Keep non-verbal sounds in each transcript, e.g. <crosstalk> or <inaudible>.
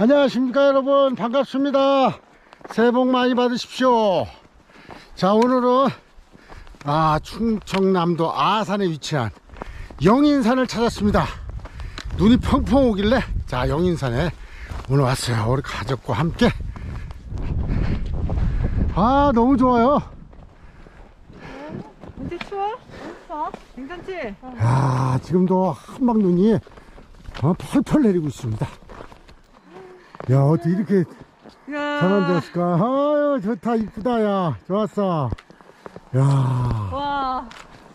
안녕하십니까 여러분. 반갑습니다. 새해 복 많이 받으십시오. 자 오늘은 아 충청남도 아산에 위치한 영인산을 찾았습니다. 눈이 펑펑 오길래 자 영인산에 오늘 왔어요. 우리 가족과 함께. 아 너무 좋아요. 근데 추워? 추워? 괜찮지? 아 지금도 한방 눈이 어, 펄펄 내리고 있습니다 야 어떻게 이렇게 야. 전환되었을까? 아유 좋다 이쁘다 야. 좋았어. 야. 와.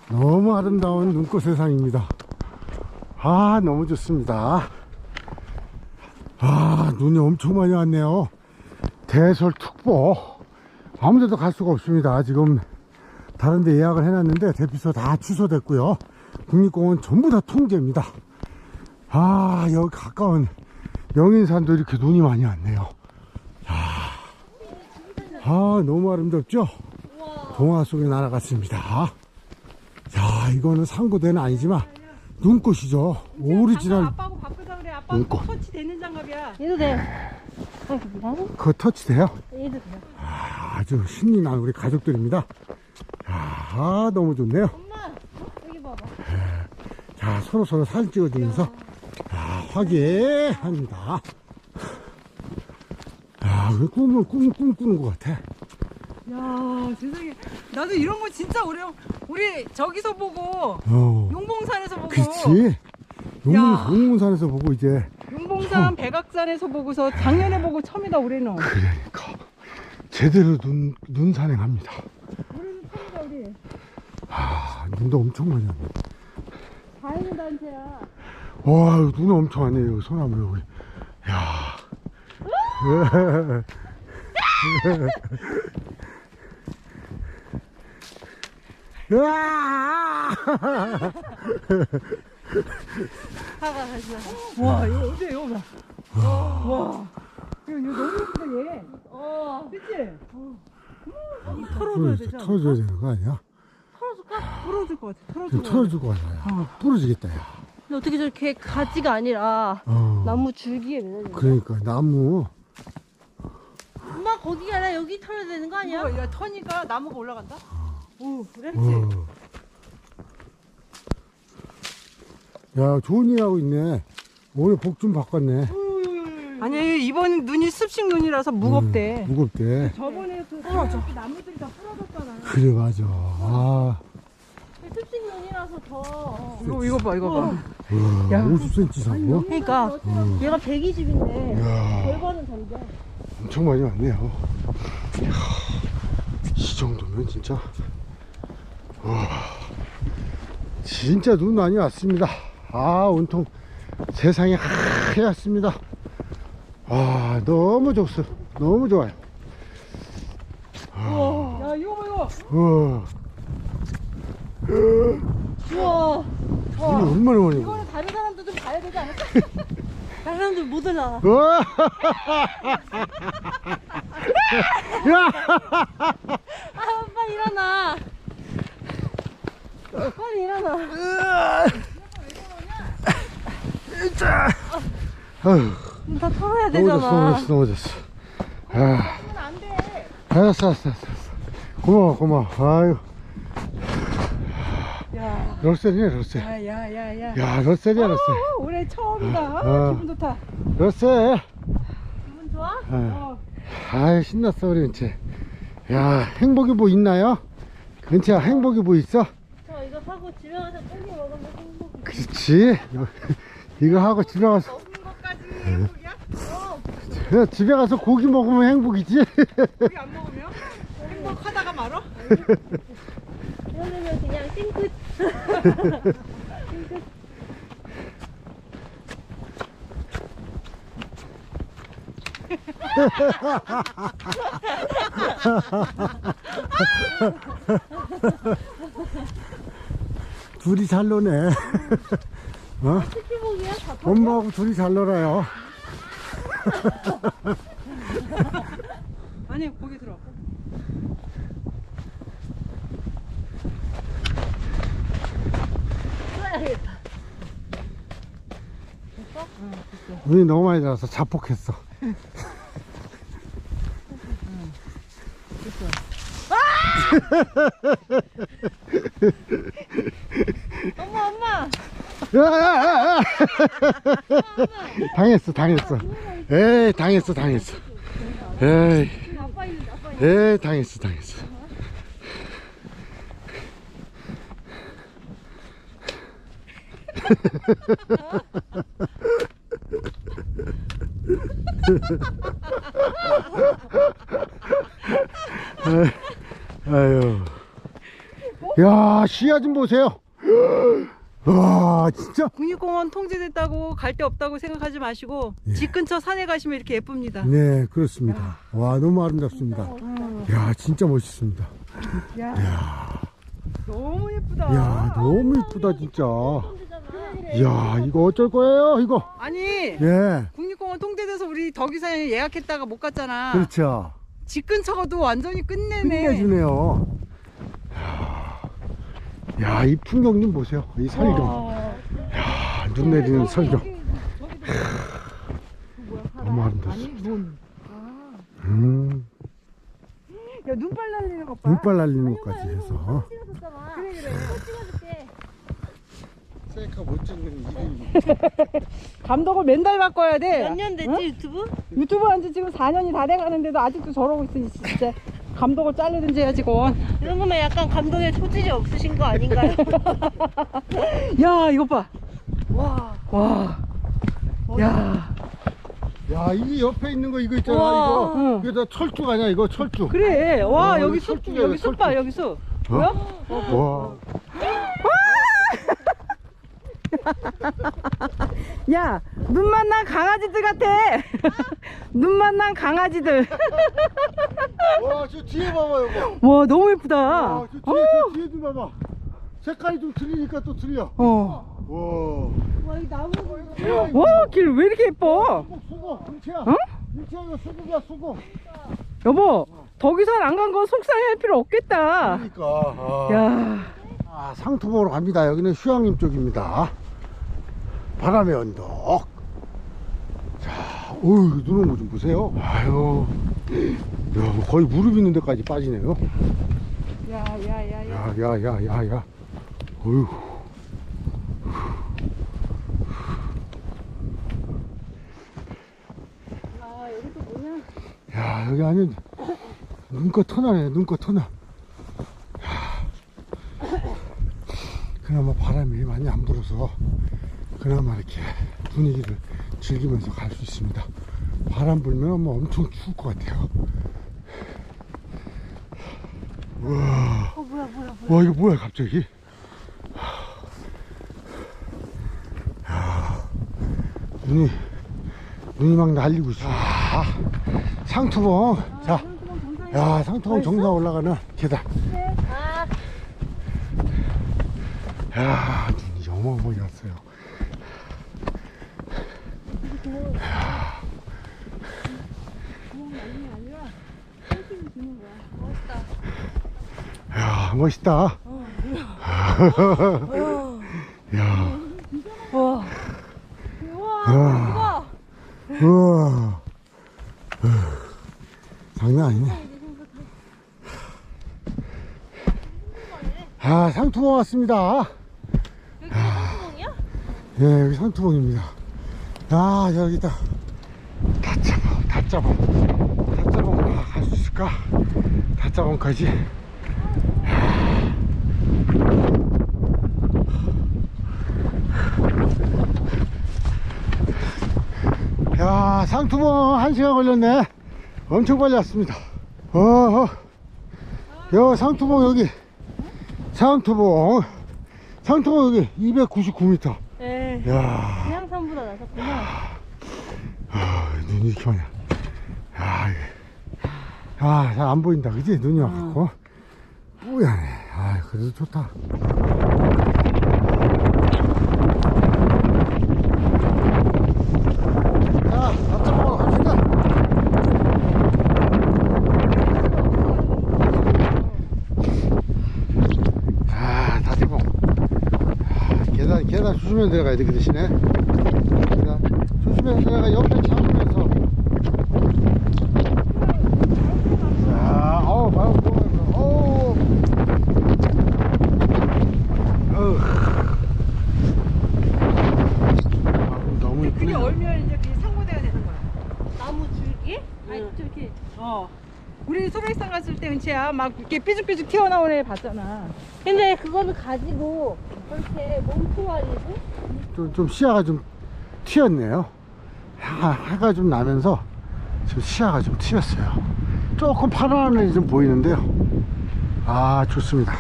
너무 아름다운 눈꽃 세상입니다. 아 너무 좋습니다. 아 눈이 엄청 많이 왔네요. 대설특보. 아무데도 갈 수가 없습니다. 지금 다른데 예약을 해놨는데 대피소 다 취소됐고요. 국립공원 전부 다 통제입니다. 아 여기 가까운 영인산도 이렇게 눈이 많이 왔네요 아, 아 너무 아름답죠 동화 속에 날아갔습니다 자 이거는 상고대는 아니지만 눈꽃이죠 오리지널 아빠하고 바꾸자 그래. 아빠 눈꽃. 꼭 터치 되는 장갑이야. 얘도 돼요. 아, 나는 그거 터치 돼요 얘도 돼요. 아주 신이 난 우리 가족들입니다 야, 아 너무 좋네요 엄마, 여기 봐봐. 자 서로 서로 사진 찍어주면서 아, 화기합니다. 야, 왜 꿈을 꿈, 꿈 꾸는 것 같아? 야, 세상에. 나도 이런 거 진짜 우리 우리 저기서 보고 어, 용봉산에서 보고. 그치? 용문, 야. 용문 산에서 보고 이제. 용봉산 백악산에서 보고서 작년에 보고 처음이다 우리는. 그러니까. 제대로 눈, 눈 산행합니다. 우리는 처음이다 우리. 아, 눈도 엄청 많이 왔네. 다행인 단체야. 와, 눈 엄청 왔네, 여기 소나무 여기. 야. 으아! 가가 가자. 와, 이거 어제 이거 봐. 와. 이거, 너무 예쁘다 얘. 어, 그치? 털어줘야, 되지? 털어줘야 되는 거 아니야? 털어줄 것 같아. 털어줄 좀것 같아. 야. 부러지겠다, 야. 근데 어떻게 저렇게 가지가 아니라 어. 나무 줄기에 매달려? 그러니까, 나무. 엄마 거기가 아니라 여기 털어야 되는 거 아니야? 야 터니까 나무가 올라간다? 오 그랬지? 어. 야, 좋은 일 하고 있네. 오늘 복좀 바꿨네. 아니 이번 눈이 습식 눈이라서 무겁대 음, 무겁대. 저번에 그 어, 나무들이 다 부러졌잖아 그래, 맞아. 아, 눈이라서 더. 이거 이거 봐 이거 봐 우와, 야. 50cm 사고? 그러니까 얘가 120인데 이야. 절반은 잔데. 엄청 많이 왔네요. 이야, 이 정도면 진짜, 와, 진짜 눈 많이 왔습니다. 아, 온통 세상이 하얗습니다. 와, 너무 좋소. 너무 좋아요. 야 이거 봐 이거 우와, 우와. 눈이 얼마나 많이 와. 이거는 다른 사람도 좀 봐야 되지 않을까? <laughs> 다른 사람들 못 올라. 우와! <laughs> 야! 아, 빨리 일어나. 빨리 일어나. 아휴, 다 털어야 넘어졌어, 되잖아. 넘어졌어, 넘어졌어. 아. 알았어, 알았어, 알았어. 고마워, 고마워. 아유, 야 럴셀이네, 럴셀. 야야야야 야, 럴셀이야, 럴셀. 올해 처음이다 아. 기분 좋다 럴셀. 기분 좋아? 아, 어. 아이, 신났어, 우리 은채. 야, 행복이 뭐 있나요? 은채야, 행복이 뭐 있어? 저 이거 사고 집에 가서 고기 먹으면 행복해. 그렇지. 이거, 하고 집에 가서, 먹는 것까지 행복이야? 어 집에 가서 고기 먹으면 행복이지. 고기 안 먹으면? 행복하다가 말어? <laughs> 이러면 그냥 띵끗. <laughs> 둘이 잘 노네. 어? 특기복이야? 다 엄마하고 둘이 잘 놀아요. 아니 고기 들어 털어야겠다. 눈이 너무 많이 들어서 자폭했어. 엄마 엄마. 야, 야, 야, 야. 당했어, 당했어. 에이, 당했어, 당했어. 에이. 에이, 당했어, 당했어. <laughs> 아유. 야, 시야 좀 보세요. 와, 진짜. 국립공원 통제됐다고 갈 데 없다고 생각하지 마시고 예. 집 근처 산에 가시면 이렇게 예쁩니다. 네, 그렇습니다. 와, 너무 아름답습니다. 야, 진짜 멋있습니다. 야, 너무 예쁘다. 야, 너무 이쁘다, 진짜. 야, 이거 어쩔 거예요, 이거? 아니 예, 국립공원 통제돼서 우리 덕이산에 예약했다가 못 갔잖아. 그렇죠. 집 근처도 완전히 끝내네. 끝내주네요. 야, 야, 이 풍경 좀 보세요. 이 설경. 와. 야, 눈 내리는 설경. 너무 아름답습니다. 눈. 음, 야 눈발 날리는 것 봐. 눈발 날리는 것까지 해서. 그래 그래. 셀카 못 찍는 이름이. <laughs> 감독을 맨날 바꿔야 돼. 몇 년 됐지 어? 유튜브? 유튜브 한지 지금 4년이 다 돼가는데도 아직도 저러고 있으니 진짜 감독을 자르든지 해야지 건. 이런 거면 약간 감독의 소질이 없으신 거 아닌가요? <laughs> 야 이거 봐. 와. 와. 야. 야, 이 옆에 있는 거 이거 있잖아, 우와. 이거. 응. 이거 다 철쭉 아니야, 이거 철쭉. 그래. 와 어, 여기 여기 숲 철쭉이야, 여기 숲봐 철쭉. 여기 숲. 어? 뭐야? 와. <laughs> 야 눈 만 난 강아지들 같아. <laughs> 눈 만 난 강아지들. 와, 저 뒤에 봐봐, 이거. 와 너무 예쁘다. 와, 저 뒤에, 저 뒤에 좀 봐봐. 색깔이 좀 틀리니까 또 틀려. 어. 와. 와, 이 나무 와길 왜 이렇게 예뻐? 수국, 수국, 일치야. 어? 이거 수국이야, 수국. 여보 덕이산 안간거 속상해할 필요 없겠다. 그러니까. 아. 야. 아, 상투봉으로 갑니다. 여기는 휴양림 쪽입니다. 바람의 언덕. 자, 어휴, 눈온 거 좀 보세요. 아유. 야, 거의 무릎 있는 데까지 빠지네요. 야야야야. 야, 야, 야, 야, 야. 어휴. 아, 여기도 뭐냐? 야, 여기 아니, 터나네, 눈껏 터나. 야. 그나마 바람이 많이 안 불어서, 그나마 이렇게 분위기를 즐기면서 갈 수 있습니다. 바람 불면 뭐 엄청 추울 것 같아요. 우와. 어, 뭐야, 뭐야, 뭐야. 와, 이거 뭐야, 갑자기? 야, 눈이, 눈이 막 날리고 있어. 아, 상투봉. 자, 야, 상투봉 정상 올라가는 계단. 아, 야, 눈이 어마어마하게 왔어요. 야, 멋있다. 야, 와. 야, 우와. 어휴, 장난 아니네. 아, 상투봉 왔습니다. 여기 상수동이야? 예, 여기 상투봉입니다. 아, 여기다. 다짜봉, 다짜봉. 다짜봉, 아, 갈수 있을까? 다짜봉까지. 야, 상투봉 한 시간 걸렸네. 엄청 빨리 왔습니다. 어허. 여, 상투봉 여기. 상투봉. 상투봉 여기 299m. 예. 야, 그냥 산보다 나섰구나. 아, 눈이 이렇게 많이. 야, 이게. 아, 잘 안 보인다. 그지? 눈이 와갖고. 뿌야네. 아, 그래도 좋다. 조심히 들어가야 돼 그 대신에. 자, 조심히 들어가 옆에 잡으면서. 자 어우 바로 보면서. 어우. 어우. 아, 너무 이쁘네 그게 얼면 이제 그 상고대가 되는 거야. 나무 줄기에? 아니 저기. 어. 우리 소백산 갔을 때 은채야 막 이렇게 삐죽삐죽 튀어나오는 봤잖아. 근데 그거는 가지고 그렇게 몸통아리고 좀, 좀 시야가 좀 튀었네요. 해가, 해가 좀 나면서 지금 시야가 좀 튀었어요. 조금 파란 하늘이 좀 보이는데요. 아, 좋습니다.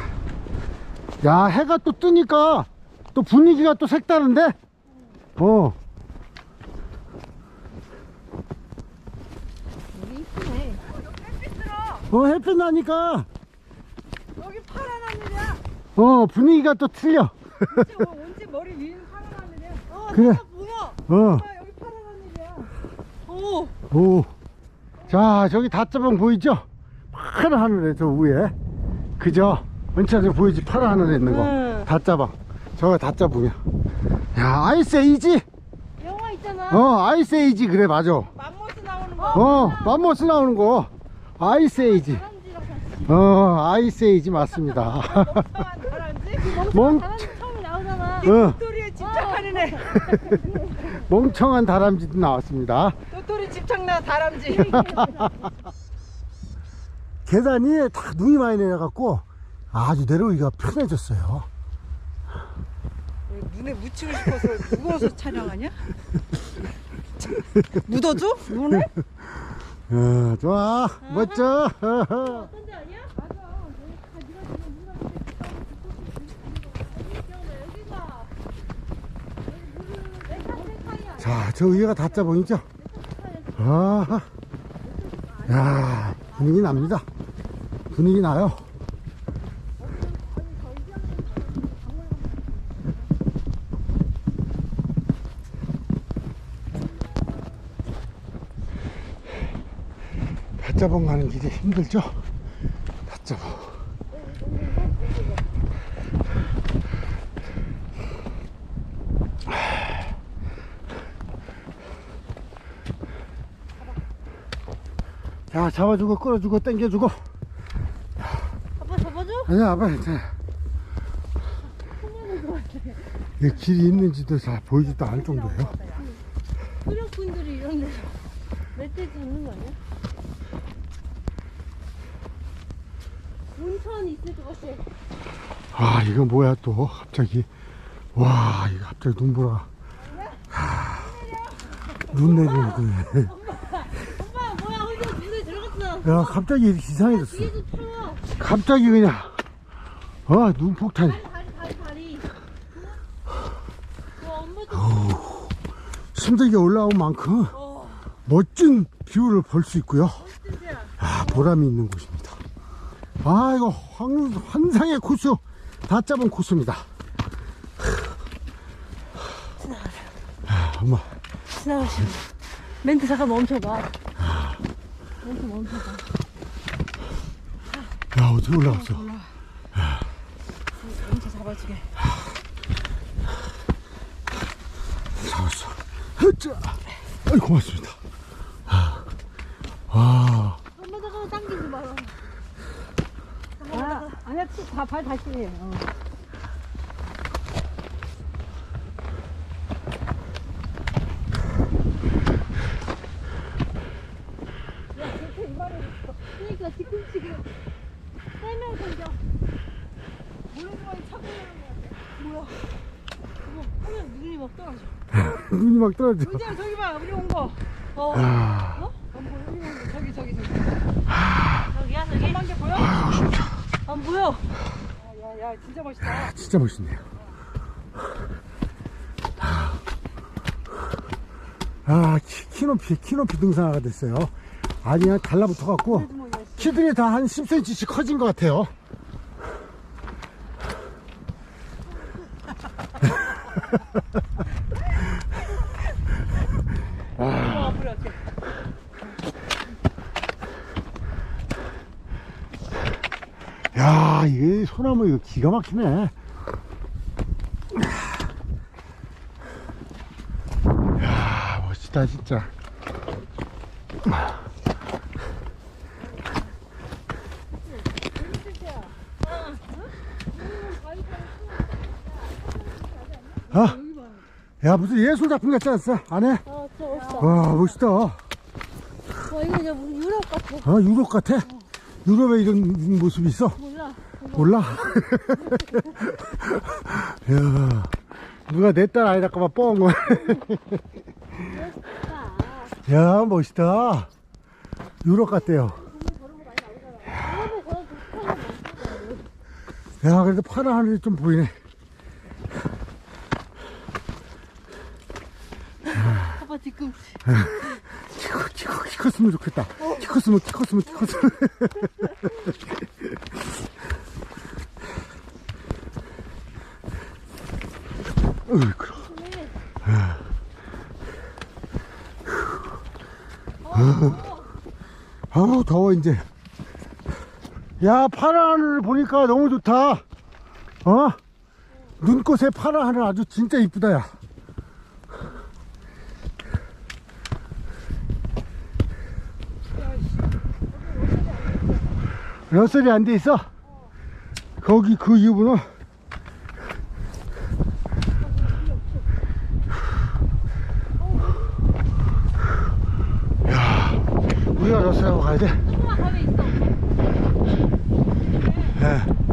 야, 해가 또 뜨니까 또 분위기가 또 색다른데? 어, 여기 이쁘네. 햇빛 들어. 어, 햇빛 나니까, 여기 파란 하늘이야. 어, 분위기가 또 틀려. 머리 위는 파란 하늘이야. 어, 그래. 보여. 어, 아, 여기 파란 하늘이야. 오. 오. 자, 저기 다짜방 보이죠? 파란 하늘에 저 위에. 그죠? 은차저 보이지? 파란 하늘에 있는 거. 응. 다짜방. 저거 다짜방이야. 야, 아이스 에이지? 영화 있잖아. 어, 아이스 에이지. 그래, 맞아. 맘모스 나오는 거. 어, 맘모스 나오는 거. 아이스 에이지. 다람쥐랑 같이. 어, 아이스 에이지 맞습니다. 멍청한 사람지? 멍, 다람쥐 나오잖아. 어, 도토리에 집착하는 애. <laughs> 멍청한 다람쥐도 나왔습니다. 도토리 집착나 다람쥐. <laughs> 계단이 다 눈이 많이 내려갖고 아주 내려오기가 편해졌어요. 눈에 묻히고 싶어서 누워서 촬영하냐? <laughs> 묻어줘? 눈에? 어, 좋아. 멋져. 어떤 데 아니야? 맞아. 여기 가지가 지금 누나 여기가. 여기 물은 메타 세카이야. 자, 저 위에가 다짜봉이죠? 아, 야, 분위기 납니다. 분위기 나요. 다짜봉 가는 길이 힘들죠? 다짜봉. 자, 잡아주고, 끌어주고, 당겨주고. 아빠 잡아줘? 아니야, 아빠 괜찮아. 이 길이 있는지도 잘 보이지도 않을 정도예요. 수렵꾼들이 이런 데서 멧돼지 잡는 거 아니야? 온천 있을 것 같아. 아, 이거 뭐야, 또, 갑자기. 와, 이거 갑자기 눈보라. 하, 눈 내리는 거네. 오빠 뭐야 혼자 물에 들어갔어. 야, 갑자기 이렇게 이상해졌어. 갑자기 그냥, 어, 눈폭탄이. 다리 다리 다리 힘들게 올라온 만큼 멋진 뷰를 볼 수 있고요. 아, 보람이 있는 곳입니다. 아, 이거 환, 환상의 코스, 다 잡은 코스입니다. 아, 엄마, 지나가시네. 멘트 잠깐 멈춰봐. 멘트 멈춰봐. 야, 어떻게 올라왔어? 엄청 잡아주게. 잡았어. 흐짜! 아이, 고맙습니다. 와, 한번 잠깐만 당기지 마라. 아, 아니야, 다, 발 다시 해. 어. 그러니까 뒤꿈치가 설명 생겨. 물구멍이 차고 나는 거 같아. 뭐야? 어머, 하면 눈이 막 떨어져. 눈이 막 떨어져. 은지야, 저기 봐, 우리 온 거. 어. 아, 어? 안 보여, 우리 온 거. 저기, 저기, 저기. 저기야 저기. 한개 보여? 안 보여. 야, 야, 야, 진짜 멋있다. 진짜 멋있네요. 아, 키, 키높이, 키높이 등산화가 됐어요. 아니, 그냥 달라붙어 갖고, 키들이 다 한 10cm씩 커진 것 같아요. <laughs> 어, 그래, 오케이. 야, 이게 소나무 이거 기가 막히네. 야, 멋지다, 진짜. 아, 야, 무슨 예술 작품 같지 않았어? 안 해? 어, 저 와, 멋있다. 와 이거 그냥 무슨 유럽 같아. 아, 유럽 같아? 유럽에 이런 모습이 있어? 몰라. <laughs> 야, 누가 내 딸 아니랄까봐 뻥. 야, 멋있다. 유럽 같대요. 야, 그래도 파란 하늘이 좀 보이네. 아빠 커, 키 컸으면 좋겠다. 키 컸으면, 키 컸으면, 키 컸으면. <laughs> 어이, 그럼. 아우, 더워, 이제. 야, 파란 하늘 보니까 너무 좋다. 어? 눈꽃에 파란 하늘 아주 진짜 이쁘다, 야. 러셀이 안 돼 있어? 거기 그 이유는 야, 우리가 러셀하고 가야 돼. 예.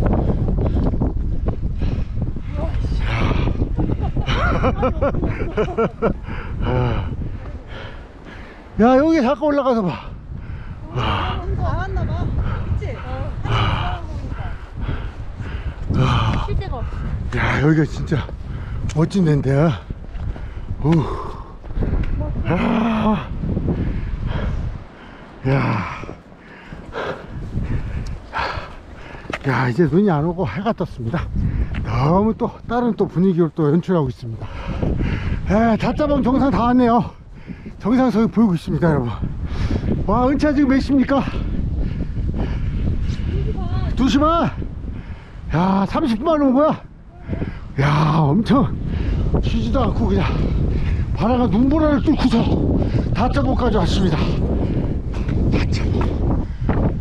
야, <laughs> 여기 잠깐 올라가서 봐. 나왔나 봐. 그치? 쉴 데가 없어. 야, 여기가 진짜 멋진 데인데요. 오. 아. 야. 야, 이제 눈이 안 오고 해가 떴습니다. 너무 또 다른 또 분위기로 또 연출하고 있습니다. 에, 다짜방 정상 다 왔네요. 정상석이 보이고 있습니다, 여러분. 와, 은차 지금 몇 시입니까? 2시 반. 야, 30분만 온 거야? 야, 엄청 쉬지도 않고 그냥 바다가 눈보라를 뚫고서 다짜봉까지 왔습니다.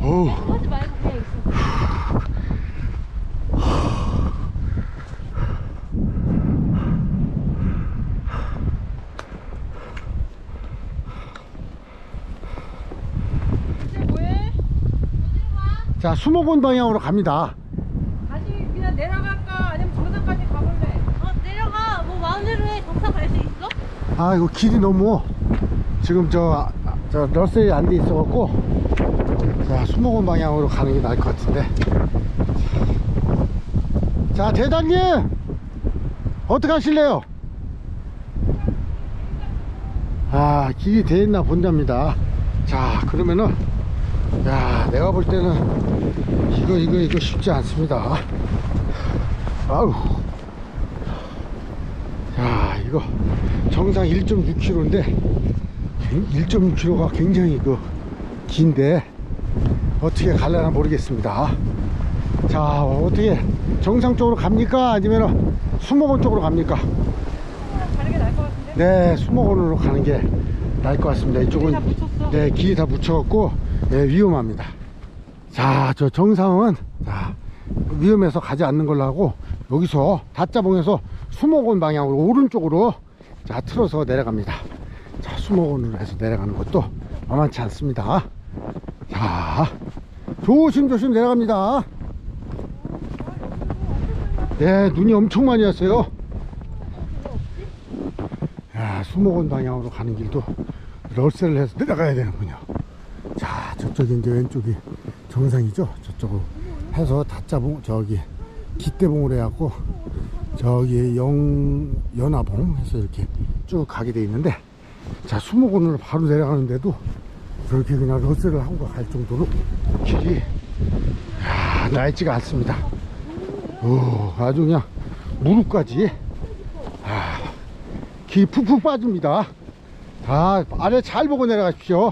어우, 하지 말고 그냥 있어. 자, 수목원 방향으로 갑니다. 다시 그냥 내려갈까? 아니면 정상까지 가볼래? 어 내려가. 뭐 마음대로 해. 정상 갈 수 있어? 아, 이거 길이 너무 지금 저, 저 러셀이 안 돼 있어갖고 자, 수목원 방향으로 가는 게 나을 것 같은데. 자, 대장님! 어떻게 하실래요? 아, 길이 돼 있나 본답니다. 자, 그러면은, 야, 내가 볼 때는 이거, 이거, 이거 쉽지 않습니다. 아우. 야, 이거 정상 1.6km인데 1.6km가 굉장히 그 긴데 어떻게 갈려나 모르겠습니다. 자, 어떻게 정상 쪽으로 갑니까? 아니면 수목원 쪽으로 갑니까? 가는 게 나을 것 같은데? 네, 수목원으로 가는 게 나을 것 같습니다. 이쪽은? 네, 길이 다 묻혀갖고 네, 위험합니다. 자, 저 정상은 자, 위험해서 가지 않는 걸로 하고 여기서 다짜봉에서 수목원 방향으로 오른쪽으로 자 틀어서 내려갑니다. 자, 수목원으로 해서 내려가는 것도 만만치 않습니다. 자, 조심조심 내려갑니다. 네, 눈이 엄청 많이 왔어요. 야, 수목원 방향으로 가는 길도 럴셀을 해서 내려가야 되는군요. 자, 저쪽이 이제 왼쪽이 정상이죠. 저쪽으로 해서 다짜봉, 저기 기대봉으로 해갖고 저기 영, 연화봉 해서 이렇게 쭉 가게 돼 있는데 자, 수목원으로 바로 내려가는데도 그렇게 그냥 럴셀을 하고 갈 정도로 길이 야, 날지가 않습니다. 오, 아주 그냥 무릎까지 아, 기 푹푹 빠집니다. 자, 아래 잘 보고 내려가십시오.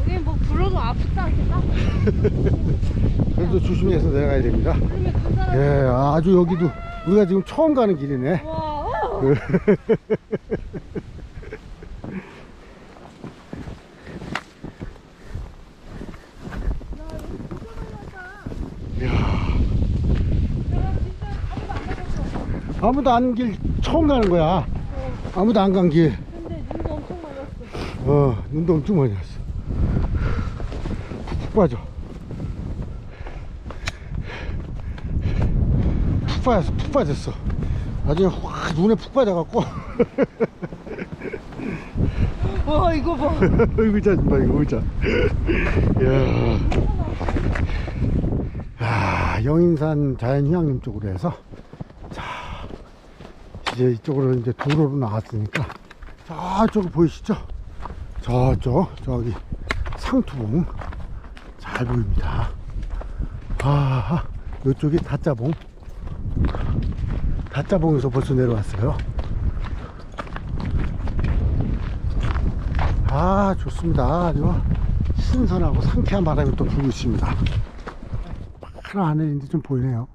여기 뭐 불러도 아프지 않겠다? <laughs> 그래도 조심해서 내려가야 됩니다. 예, 아주 여기도 우리가 지금 처음 가는 길이네. <laughs> <laughs> 아무도 안 길 처음 가는 거야. 아무도 안 간 길. 근데 눈도 어, 눈도 엄청 많이 왔어. 푹푹 빠져. 푹 빠졌어, 푹 빠졌어. 나중에 확 눈에 푹 빠져갖고. 와 <laughs> 이거 봐. 의자 좀 봐, 이거 의자. 이야. 야, 영인산 자연휴양림 쪽으로 해서, 자, 이제 이쪽으로 이제 도로로 나왔으니까, 저쪽 보이시죠? 저쪽, 저기, 상투봉. 잘 보입니다. 아, 이쪽이 다짜봉. 다짜봉에서 벌써 내려왔어요. 아 좋습니다 아주 신선하고 상쾌한 바람이 또 불고 있습니다 파란 하늘인데 좀 보이네요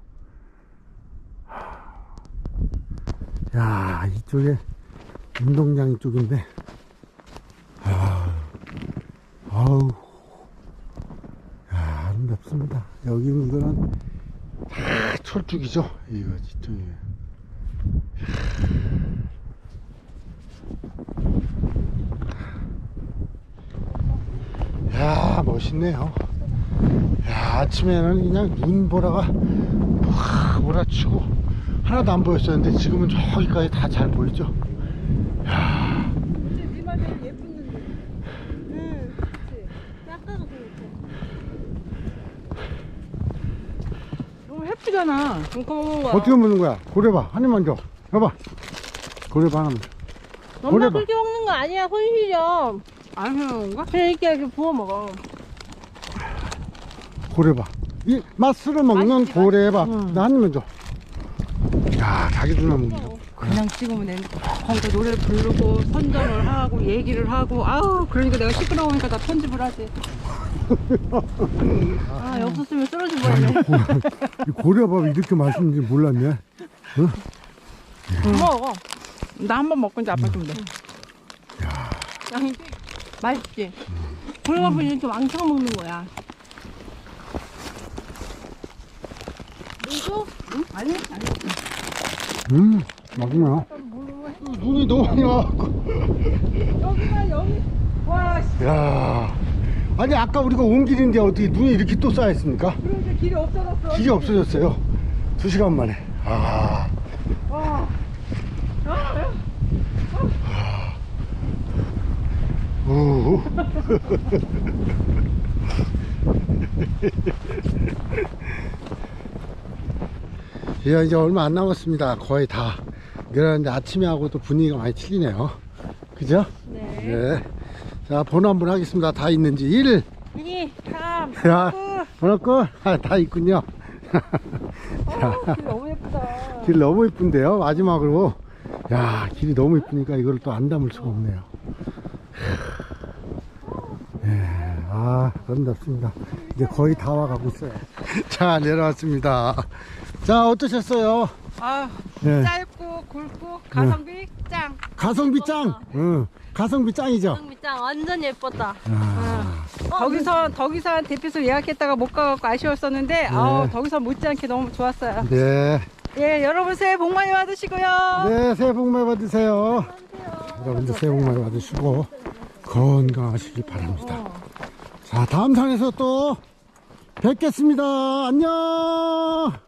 야 이쪽에 운동장 이쪽인데. 아, 아우. 야 아름답습니다. 여기 이거는 다 철쭉이죠? 이거 진짜 야. 멋있네요. 야 아침에는 그냥 눈 보라가 확 몰아치고 하나도 안 보였었는데 지금은 저기까지 다 잘 보이죠 야네 말대로 예쁜 눈. 응, 그치. 아까도. 너무 먹는 거야. 어떻게 먹는 거야 고래봐 한 입만 줘 여봐 고래봐 하나만 줘 엄마 고래봐. 그렇게 먹는 거 아니야, 손실이야. 안 해놓은가? 그냥 이렇게 이렇게 부어 먹어. 고래봐 이 맛으로 먹는 맛있지, 고래봐. 나 한 입만 줘 야 자기들만 먹는 거 그냥 찍으면 되는 거기서 노래를 부르고 선전을 하고 얘기를 하고 아우 그러니까 내가 시끄러우니까 다 편집을 하지. <laughs> 아, 없었으면 쓰러질 뻔했네. 이 고래밥 이렇게 맛있는 지 몰랐네 먹어. 나 한 번 먹고 이제 아빠 좀 돼. 맛있지? 그래가지고 이렇게 왕창 먹는 거야. 이거? 아니 아니. 음 맛있네요 눈이 너무 많이 와갖고 여기가 여기. 와 씨, 야 아니 아까 우리가 온 길인데 어떻게 눈이 이렇게 또 쌓여있습니까? 그러니까 길이 없어졌어. 길이 없어졌어요 두 시간 만에 아 와. 오. <laughs> 예, 이제 얼마 안 남았습니다. 거의 다. 그러는데 아침에 하고 또 분위기가 많이 틀리네요. 그죠? 네. 네. 자, 번호 한번 하겠습니다. 다 있는지. 1, 2, 3, 야, 번호 끝. 아, 다 있군요. 길 너무 예쁘다. 길 너무 이쁜데요. 마지막으로. 야, 길이 너무 이쁘니까 이걸 또 안 담을 수가 없네요. 예, 아, 아름답습니다. 이제 거의 다 와가고 있어요. 자, 내려왔습니다. 자, 어떠셨어요? 아 예. 짧고 굵고 가성비 짱. 가성비 짱! 응, 가성비 짱이죠? 장미짱 완전 예뻤다. 아, 덕이선 덕이선 대피소 예약했다가 못 가갖고 아쉬웠었는데 아우 덕이선 못지않게 너무 좋았어요. 네. 예 여러분 새해 복 많이 받으시고요. 네, 새해 복 많이 받으세요. 여러분들 새해 복 많이 받으시고, 건강하시기 바랍니다. 자, 다음 산에서 또 뵙겠습니다. 안녕!